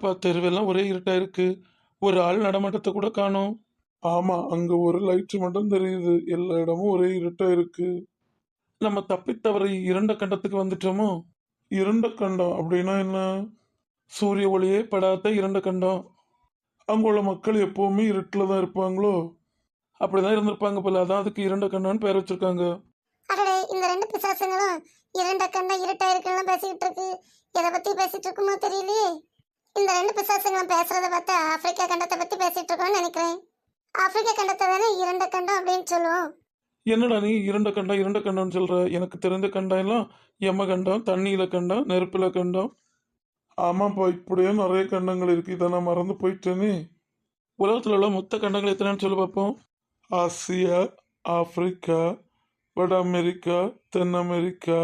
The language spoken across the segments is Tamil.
என்னப்பா தெருவெல்லாம் ஒரே இருட்டா இருக்கு. ஒரு ஆள் நடமாட்டத்தை கூட காணோம். ஆமா அங்க ஒரு லைட் மட்டும் தெரியுது. எல்லா இடமும் ஒரே இருட்டா இருக்கு. நம்ம தப்பித்தவரை இரண்ட கண்டத்துக்கு வந்துட்டோமோ? இருண்ட கண்டம் அப்படின்னா என்ன? சூரிய ஒளியே படாத இரண்ட கண்டம். அங்கே உள்ள மக்கள் எப்பவுமே இருட்டுல தான் இருப்பாங்களோ? அப்படிதான் இருந்திருப்பாங்க போல. அதான் அதுக்கு இரண்ட கண்டம்னு பேர் வச்சிருக்காங்க. அடடே இந்த ரெண்டு பிசாசுங்களும் இரண்ட கண்டம் இருட்டா இருக்குன்னு பேசிக்கிட்டு இருக்கு. எதை பத்தி பேசிட்டு இருக்குமோ தெரியலையே. இந்த ரெண்டு பிசாசுங்களும் பேசுறத பார்த்தா ஆப்பிரிக்கா கண்டத்தை பத்தி பேசிட்டு இருக்கோம்னு நினைக்கிறேன். ஆப்பிரிக்கா கண்டத்தை தானே இரண்ட கண்டம் அப்படின்னு சொல்லுவோம். என்னடா நீ இரண்ட கண்டம் இரண்ட கண்டம்னு சொல்ற? எனக்கு தெரிந்த கண்டம் எல்லாம் எம கண்டம் தண்ணியில கண்டம் நெருப்புல கண்டம். ஆமாப்பா இப்படியே நிறைய கண்டங்கள் இருக்கு. இதை நான் மறந்து போயிட்டேனே. உலகத்தில் உள்ள மொத்த கண்டங்கள் எத்தனைன்னு சொல்லி பார்ப்போம். ஆசியா ஆப்பிரிக்கா வட அமெரிக்கா தென் அமெரிக்கா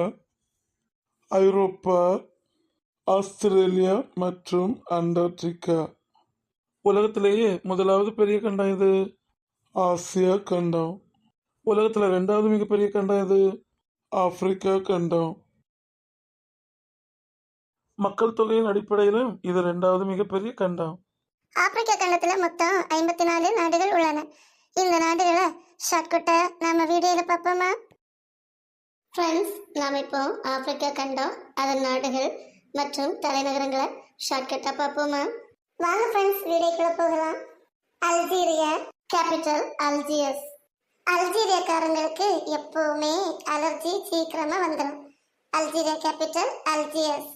ஐரோப்பா ஆஸ்திரேலியா மற்றும் அண்டார்டிகா. உலகத்திலேயே முதலாவது பெரிய கண்டம் இது ஆசியா கண்டம் உலகத்துல ரெண்டாவது மிகப்பெரிய கண்டம் இது ஆப்பிரிக்கா கண்டம் மக்கள் தொகையின் அடிப்படையிலும் இது ரெண்டாவது மிகப்பெரிய கண்டம் ஆப்பிரிக்கா கண்டத்துல மொத்தம் ஐம்பத்தி நாலு நாடுகள் உள்ளன. இந்த நாடுகளை ஷார்ட்கட்டை நம்ம வீடியோல பார்ப்போமா? ஃப்ரெண்ட்ஸ் நாம் இப்போ ஆப்பிரிக்கா கண்டம் அதன் நாடுகள் மற்றும் தலைநகரங்களை ஷார்ட்கட்டா பார்ப்போமா வாங்க ஃப்ரெண்ட்ஸ் வீடியோக்குள்ள போகலாம். அல்ஜீரியா கேபிட்டல் அல்ஜியஸ் அல்ஜீரியாக்காரங்களுக்கு எப்பவுமே அலர்ஜி சீக்கிரமா வந்துடும் Algeria capital Algiers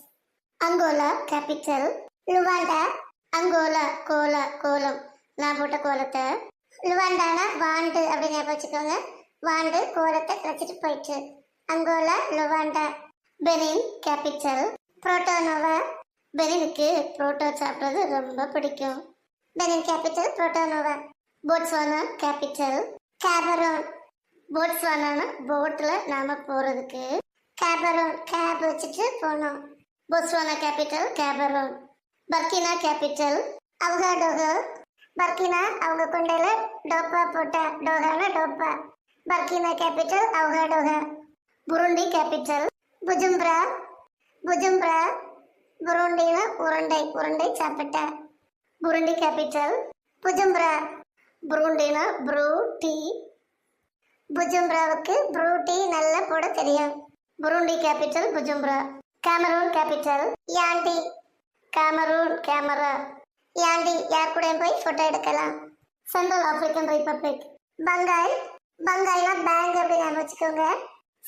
Angola capital Luanda Angola Cola கோலம். நான் போட்ட கோலத்தை லுவாண்டானா வாண்டு அப்படின்னு ஞாபகம் வச்சுக்கோங்க. வாண்டு கோலத்தை கழிச்சிட்டு போயிட்டு Angola Luanda. Benin capital Porto Novo பெனினுக்கு proto சாப்பிட்றது ரொம்ப பிடிக்கும். Benin capital Porto Novo Botswana capital. Gaborone. போட்ஸ்வானானா போட்டில் நாம் போகிறதுக்கு கேபரோன். கேப் வச்சுட்டு போனோம் Botswana capital Gaborone. Burkina capital. Ouagadougou. Burkina அவங்க கொண்டையில டோப்பா போட்டா டோகானா டோப்பா. Burkina capital Ouagadougou. Burundi capital. Bujumbura Bujumbura புருண்டினா உருண்டை உருண்டை சாப்பிட்டா. புருண்டி கேபிட்டல் புஜும்ப்ரா புருண்டினா ப்ரூ டீ புஜம்பராவுக்கு ப்ரூ டீ நல்லா போட தெரியும். Burundi capital Bujumbura Cameroon capital Yaounde Cameroon camera Yaounde யார் கூட போய் ஃபோட்டோ எடுக்கலாம். சென்ட்ரல் ஆப்பிரிக்கன் ரிப்பப்ளிக் பங்காய் பங்காய்னா பேங்க் அப்படின்னு வச்சுக்கோங்க.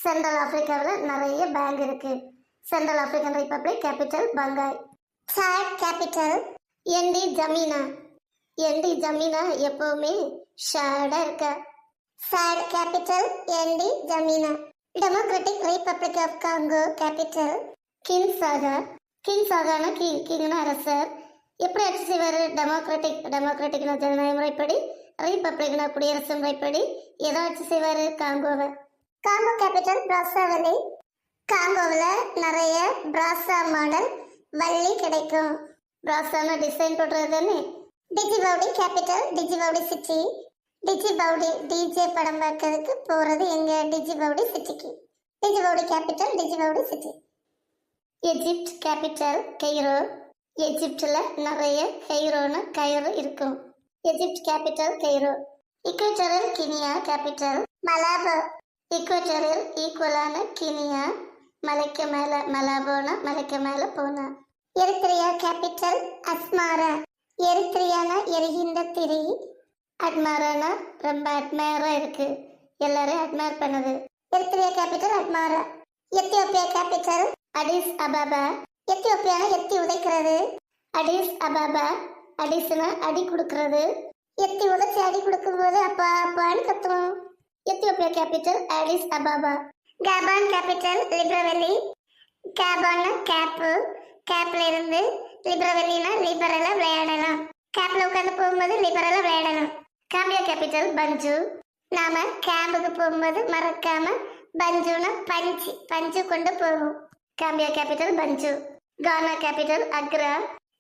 சென்ட்ரல் ஆப்பிரிக்காவில் நிறைய பேங்க் இருக்குது Central African Republic capital Bangui Chad capital N'Djamena N'Djamena எப்பவுமே ஷேடா இருக்க? Chad capital N'Djamena Democratic Republic of Congo capital Kinshasa கின்சாகானா கி கிங்னா அரசர். எப்படி ஆட்சி செய்வார்? டெமோக்ராட்டிக் டெமோக்ராட்டிக்னா ஜனநாயக முறைப்படி ரிப்பப்ளிக்னா குடியரசு முறைப்படி எதை ஆட்சி செய்வார்? காங்கோவை. காங்கோ கேபிட்டல் பிராசாவலி காங்கோவில் நிறைய பிராசா மாடல் வள்ளி கிடைக்கும். பிராசான டிசைன் போடுறதுன்னு Djibouti capital Djibouti city Djibouti DJ படம் பார்க்கறதுக்கு போகிறது எங்கள் டிஜி பவுடி சிட்டிக்கு Djibouti capital Djibouti city Egypt capital Cairo எஜிப்டில் நிறைய கெய்ரோன்னு கயிறு இருக்கும். Egypt capital Cairo Equatorial Guinea capital Malabo. இக்வேட்டரில் ஈக்குவலான கினியா மலைக்கு மேலே மலாபோனா மலைக்கு மேலே போனா. Eritrea capital Asmara. எரித்ரியானா எரிகின்ற திரி. அட்மாரானா ரொம்ப அட்மையரா இருக்கு. எல்லாரும் அட்மையர் பண்ணுது. Eritrea capital Asmara Ethiopia capital Addis Ababa. எத்தியோப்பியானா எத்தி உதைக்கிறது. அடிஸ் அபாபா. அடிஸ்னா அடி கொடுக்கறது. எத்தி உதைச்சி அடி கொடுக்கும்போது அப்பா அப்பான்னு கத்துவோம். Ethiopia capital Addis Ababa. Gabon capital Libreville கேபான்னா gap கேப்ல இருந்து லிப்ரவெல்லினா லிபரல விளையாடலாம். கேப்ல உட்காந்து போகும்போது லிபரல விளையாடலாம். காம்பியா கேபிட்டல் பஞ்சு நாம கேம்புக்கு போகும்போது மறக்காம பஞ்சுனா பஞ்சு பஞ்சு கொண்டு போவோம். காம்பியா கேபிட்டல் பஞ்சு கானா கேபிட்டல் அக்ரா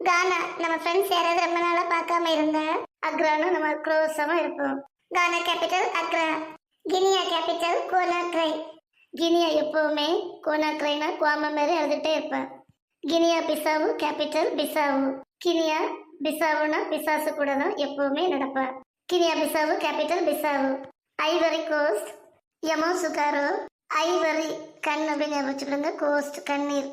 கானா நம்ம ஃப்ரெண்ட்ஸ் யாராவது ரொம்ப நாளா பார்க்காம இருந்தா அக்ரான்னு நம்ம க்ளோஸாக இருப்போம். Ghana capital Accra Guinea capital Conakry Guinea எப்பவுமே கோனாக்ரைனா குவாம மாதிரி எழுதிட்டே இருப்பேன் Guinea Bissau capital Bissau. Guinea பிசாவுனா பிசாசு கூட தான் எப்பவுமே நடப்பேன் Guinea Bissau capital Bissau. Ivory Coast Yamoussoukro. Ivory கண் அப்படின்னு ஞாபகம் வச்சுக்கிடுங்க கோஸ்ட் கண்ணீர்.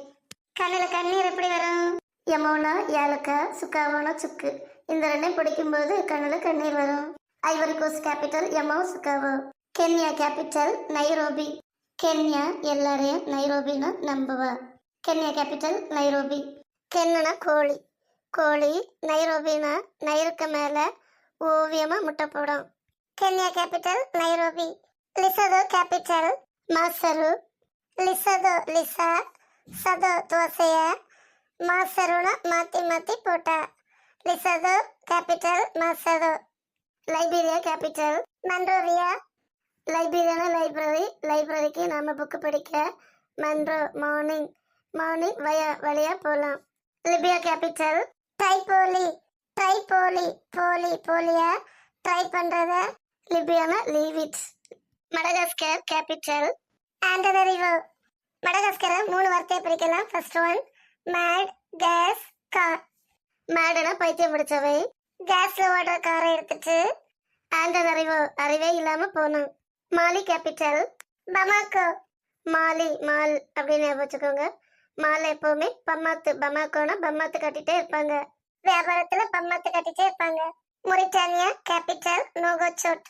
கண்ணில் கண்ணீர் எப்படி வரும்? யமோனா ஏலக்கா சுக்காவோனா சுக்கு. இந்த ரெண்டையும் பிடிக்கும்போது கண்ணில் கண்ணீர் வரும். Ivory coast capital Yamoussoukro Kenya capital Nairobi. Kenya எல்லாரையும் நைரோபின்னு நம்புவா. Kenya capital Nairobi. கென்னுனா கோழி. கோழி நைரோபினா நைருக்கு மேலே ஓவியமாக முட்டை போடும். Kenya capital Nairobi. Lesotho capital Maseru. Lesotho Lisa சதோ தோசைய மாசருனா மாற்றி மாற்றி போட்டா. Lesotho capital Maseru Liberia capital Monrovia லைப்ரரியான library? லைப்ரரிக்கு நாம புக்கு படிக்க மன்றோ மார்னிங் மார்னிங் வய வழியா போகலாம் லிபியா கேபிட்டல் ட்ரைபோலி ட்ரை போலி போலியா? ட்ரை பண்றத லிபியானா leave it Madagascar capital Antananarivo மடகாஸ்கரை மூணு வார்த்தையை பிரிக்கலாம். First one mad gas car மேடுனா பைத்தியம் பிடிச்சவை. கேஸ்ல ஓடுற காரை எடுத்துட்டு ஆண்டர் அறிவு அறிவே இல்லாம போகணும். மாலி கேபிட்டல் பமாக்கோ. மாலி மால் அப்படின்னு வச்சுக்கோங்க. மால் எப்பவுமே பம்மாத்து. பமாக்கோனா பம்மாத்து கட்டிட்டே இருப்பாங்க. வியாபாரத்துல பம்மாத்து கட்டிட்டே இருப்பாங்க. முரிட்டானியா கேபிட்டல் நோகோச்சோட்.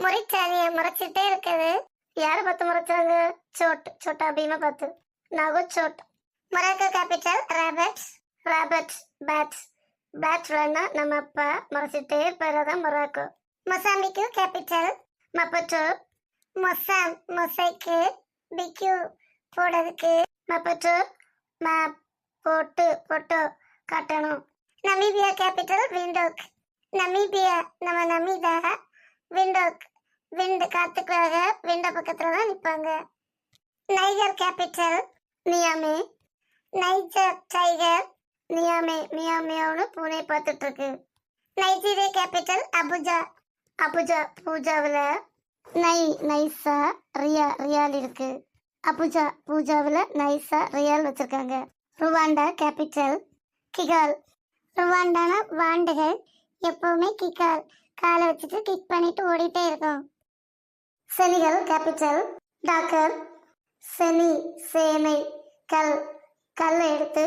முரிட்டானியா முறைச்சிட்டே இருக்குது. யார பார்த்து முறைச்சாங்க? சோட். சோட்டா பீமா பார்த்து. Nouakchott. Morocco capital Roberts Roberts bats பேட்ச் வேணா நம்ம அப்பா முறைச்சிட்டே இருப்பாரு. தான் மொராக்கோ. மொசாம்பிக்கு கேபிட்டல் மப்பட்டோ மொசாம் மொசைக்கு பிக்யூ போடுறதுக்கு மப்பட்டு ம போட்டு போட்டோ காட்டணும். நமீபியா கேபிட்டல் விண்டோக் நமீபியா நம்ம நமீதா விண்டோக் விண்டு காத்துக்காக விண்டோ பக்கத்தில் தான் நிற்பாங்க Niger capital Niamey Niger tiger Niamey மியாமியாவுன்னு பூனை பார்த்துட்டு இருக்கு. நைஜீரியா கேபிட்டல் அபுஜா அபுஜா பூஜாவில் நை நைஸா ரியா ரியால் இருக்கு. அபுஜா பூஜாவில் நைஸா ரியால் வச்சிருக்காங்க. ருவாண்டா கேபிட்டல் கிகால் ருவாண்டானா வாண்டுகள் எப்பவுமே கிகால் காலை வச்சுட்டு கிக் பண்ணிட்டு ஓடிட்டே இருக்கும். செனிகள் கேபிட்டல் டாக்கர் செனி சேனை கல். கல்லை எடுத்து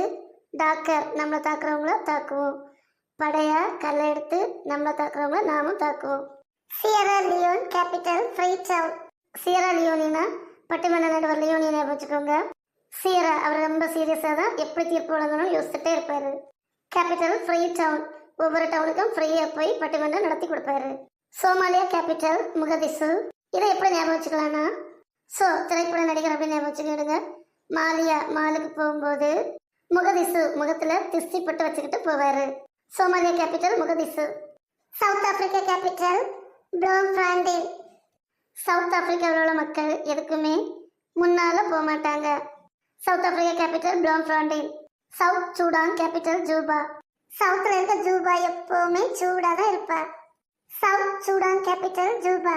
டாக்கர் நம்மளை தாக்குறவங்கள தாக்குவோம். படையா கல்லை எடுத்து நம்மளை தாக்குறவங்கள நாமும் தாக்குவோம். Sierra Leone capital Freetown. Sierra லியோனினா பட்டிமன்ற நடுவர் லியோனி ஞாபகம் வச்சுக்கோங்க. சியரா அவர் ரொம்ப சீரியஸாக தான் எப்படி தீர்ப்பு வழங்கணும்னு யோசிச்சுட்டே இருப்பார். Capital Freetown. ஒவ்வொரு டவுனுக்கும் ஃப்ரீயாக போய் பட்டிமன்றம் நடத்தி கொடுப்பாரு. Somalia capital Mogadishu. இதை எப்படி ஞாபகம் வச்சுக்கலாம்னா? ஸோ திரைப்பட நடிகர் அப்படின்னு ஞாபகம் வச்சுக்கிடுங்க. மாலியா மாலுக்கு போகும்போது முகதிசு முகத்தில் திஸ்தி பட்டு வச்சுக்கிட்டு போவார். Somalia capital Mogadishu. South Africa capital Bloemfontein south ஆப்பிரிக்காவில் உள்ள மக்கள் எதுக்குமே முன்னால் போக மாட்டாங்க. South Africa capital Bloemfontein south Sudan capital Juba சவுத்தில் இருக்க ஜூபா எப்போவுமே சூடாக தான் இருப்பா. South Sudan capital Juba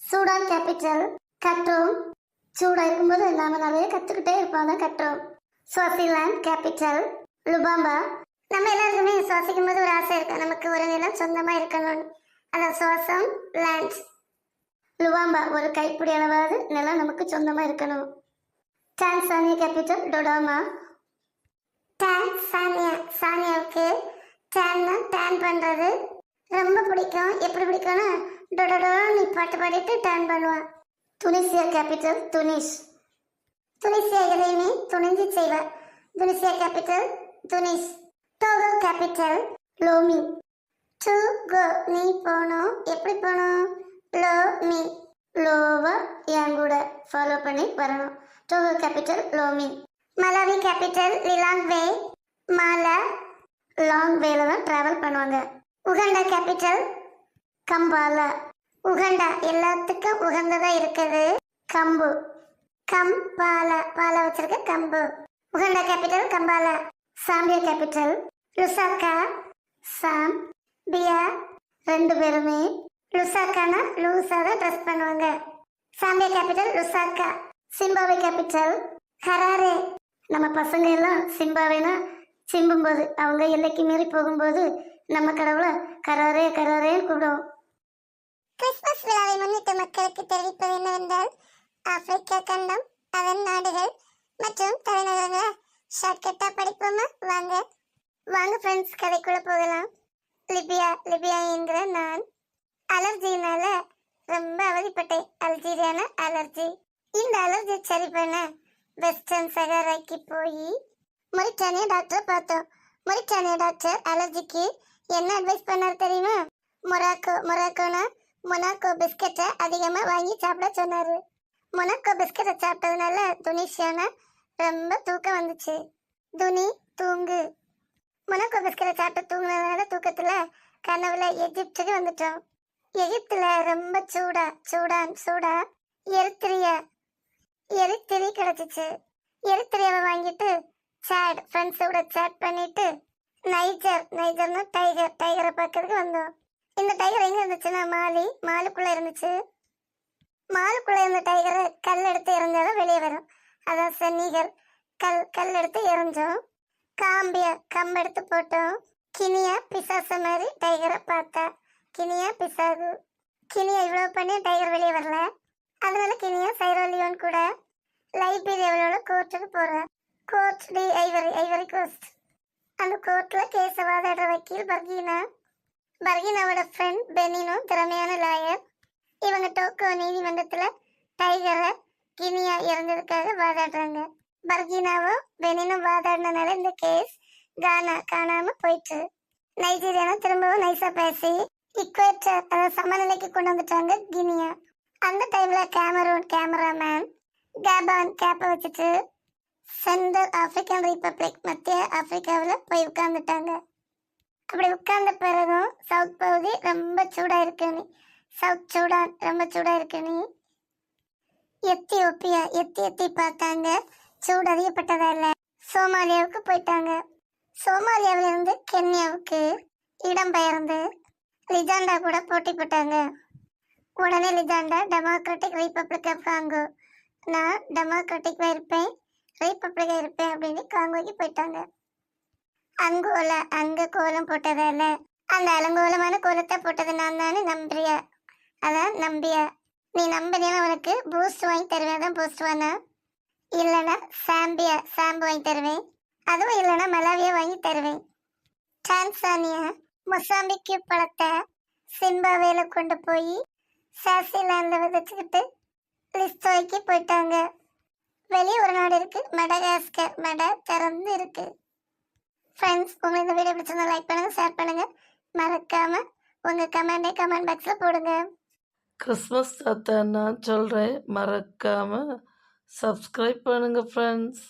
Sudan capital Khartoum சூடாக இருக்கும்போது இல்லாமல் நிறைய கற்றுக்கிட்டே இருப்போம் தான் கட்டோம் சுவாசிலாந்து கேபிட்டல் லுபாம்பா நம்ம எல்லாருக்குமே சுவாசிக்கும் போது ஒரு ஆசை இருக்கு. நமக்கு ஒரு நிலம் சொந்தமாக இருக்கணும்னு. அந்த சுவாசம் லேண்ட் லுவாம்பா ஒரு கைப்பிடி அளவாவது நிலம் நமக்கு சொந்தமாக இருக்கணும். டான்சானியா கேபிட்டல் டொடாமா டான்சானியா சானியாவுக்கு டேன்னா டேன் பண்ணுறது ரொம்ப பிடிக்கும். எப்படி பிடிக்கும்னா டொடடோ நீ பாட்டு பாடிட்டு டேன் பண்ணுவான் துனிசியா கேபிட்டல் துனிஷ் துனிசியா எதையுமே துணிஞ்சு செய்வார் Tunisia capital Tunis Togo capital Lome to go நீ போகணும் எப்படி போகணும் லோ மீ லோவா என் கூட. ஃபாலோ பண்ணி வரணும். Togo capital Lome Malawi capital Lilongwe Mala long வேல தான் ட்ராவல் பண்ணுவாங்க. உகண்டா கேபிட்டல் கம்பாலா. உகண்டா எல்லாத்துக்கும் உகந்ததா இருக்குது. கம்பு. கம் பாலா பாலா வச்சிருக்க கம்பு. Uganda capital Kampala. Zambia capital Lusaka. Sam. Pia ரெண்டு பேருமே லுசாக்கானா லூஸா தான் ட்ரெஸ் பண்ணுவாங்க. Zambia capital Lusaka Zimbabwe capital Harare. நம்ம பசங்க எல்லாம் சிம்பாவேனா சிம்பும்போது அவங்க எல்லைக்கு மீறி போகும்போது நம்ம கடவுளை கராரே கராரேன்னு கூப்பிடுவோம். கிறிஸ்துமஸ் விழாவை முன்னிட்டு மக்களுக்கு தெரிவிப்பது என்னவென்றால் ஆப்பிரிக்கா கண்டம் அதன் நாடுகள் மற்றும் தலைநகரங்களை ஷார்ட்கட்டா படிப்போமா? வாங்க. வாங்க ஃப்ரெண்ட்ஸ் கதைக்குள்ள போகலாம். லிபியா லிபியா என்கிற நான். அலர்ஜினால ரொம்ப அவதிப்பட்டேன். அல்ஜீரியான அலர்ஜி. இந்த அலர்ஜி சரி பண்ண வெஸ்டர்ன் சகாராக்கு போய் மொரிட்டானியா டாக்டரை பார்த்தோம். மொரிட்டானியா டாக்டர் அலர்ஜிக்கு என்ன அட்வைஸ் பண்ணார் தெரியுமா? மொராக்கோ மொராக்கோனா? மொனாக்கோ பிஸ்கெட்டை அதிகமாக வாங்கி சாப்பிட சொன்னார். மொனாக்கோ பிஸ்கெட்டை சாப்பிட்டதுனால துனிஷியானா ரொம்ப தூக்கம் வந்துச்சு. துனி தூங்கு. மொனாக்கோ சாப்பிட்டு தூங்கினதுனால தூக்கத்தில் கனவுல எகிப்துக்கு வந்துட்டோம். எகிப்துல ரொம்ப சூடா சூடான் சூடா எரித்திரிய எரித்திரி கிடைச்சிச்சு. எரித்திரியாவை வாங்கிட்டு சேட் ஃப்ரெண்ட்ஸோட சேட் பண்ணிட்டு நைஜர் நைஜர்னா டைகர் டைகரை பார்க்கறதுக்கு வந்தோம். இந்த டைகர் எங்க இருந்துச்சுன்னா மாலி மாலுக்குள்ள இருந்துச்சு. மாலுக்குள்ள இருந்த டைகரை கல் எடுத்து எறிஞ்சாதான் வெளியே வரும். அதான் சன்னிகர். கல் கல் எடுத்து எறிஞ்சோம். காம்பியா கம்பெடுத்து போட்டோம். கினியா பிசாச மாதிரி டைகரை பார்த்தா. கினியா பிசாகு கினியா இவ்வளோ பண்ணி டைகர் வெளியே வரல. அதனால கினியா சைரோலியோன் கூட லைப்ரரியாவோட கோர்ட்டுக்கு போகிறேன் Cote D Ivory Ivory Coast அந்த கோர்ட்டில் கேஸை வாதாடுற வக்கீல் பர்கீனா. பர்கீனாவோட ஃப்ரெண்ட் பெனினும் திறமையான லாயர் இவங்க டோக்கோ நீதிமன்றத்தில் டைகரை கினியா இறந்ததுக்காக வாதாடுறாங்க. பர்கீனாவும் பெனினும் வாதாடினால இந்த கேஸ் கானா காணாம போயிட்டு நைஜீரியானா திரும்பவும் நைஸா பேசி இக்குவேட்டர் அதாவது சமநிலைக்கு கொண்டு வந்துட்டாங்க கினியா. அந்த டைம்ல கேமரூன் கேமராமேன் கேபான் கேப்பை வச்சுட்டு சென்ட்ரல் ஆப்பிரிக்கன் ரிப்பப்ளிக் மத்திய ஆப்பிரிக்காவில் போய் உட்காந்துட்டாங்க அப்படி உட்கார்ந்த பிறகும் சவுத் பகுதி ரொம்ப சூடா இருக்கு நீ. சவுத் சூடான் ரொம்ப சூடா இருக்கு நீ. எத்தியோப்பியா எத்தி எத்தி பார்த்தாங்க. சூடு அதிகப்பட்டதால சோமாலியாவுக்கு போயிட்டாங்க. சோமாலியாவில இருந்து கென்யாவுக்கு இடம்பெயர்ந்து லிஜாண்டா கூட போட்டி போட்டாங்க. உடனே லிஜாண்டா டெமோக்ராட்டிக் ரிப்பப்ளிக் ஆஃப் காங்கோ. நான் டெமோக்ராட்டிக்காக இருப்பேன் ரிப்பப்ளிக்காக இருப்பேன் அப்படின்னு காங்கோக்கு போயிட்டாங்க. அங்கோல அங்க கோலம் போட்டதால அந்த அலங்கோலமான கோலத்தை போட்டது நான் தானே நம்பியா அதான் நம்பியா. நீ நம்பினா உனக்கு பூஸ்ட் வாங்கி தருவேன். தான் பூஸ்ட் வானா? இல்லைன்னா சாம்பியா சாம்பு வாங்கி தருவேன். அதுவும் இல்லைன்னா மலாவியா வாங்கி தருவேன். டான்சானியா மொசாம்பிக்கு பழத்தை சிம்பாவேல கொண்டு போய் சாசிலாண்டில் விதைச்சிக்கிட்டு லிஸ்டோய்க்கு போயிட்டாங்க. வெளியே ஒரு நாடு இருக்கு மடகாஸ்கர். மெட திறந்து இருக்கு. ஃப்ரெண்ட்ஸ் உங்களுக்கு இந்த வீடியோ பிடிச்சிருந்தா லைக் பண்ணுங்க ஷேர் பண்ணுங்க. மறக்காம உங்க கமெண்டே கமெண்ட் பாக்ஸில் போடுங்க. கிறிஸ்மஸ் தாத்தா நான் சொல்கிறேன் மறக்காமல் சப்ஸ்கிரைப் பண்ணுங்கள் ஃப்ரெண்ட்ஸ்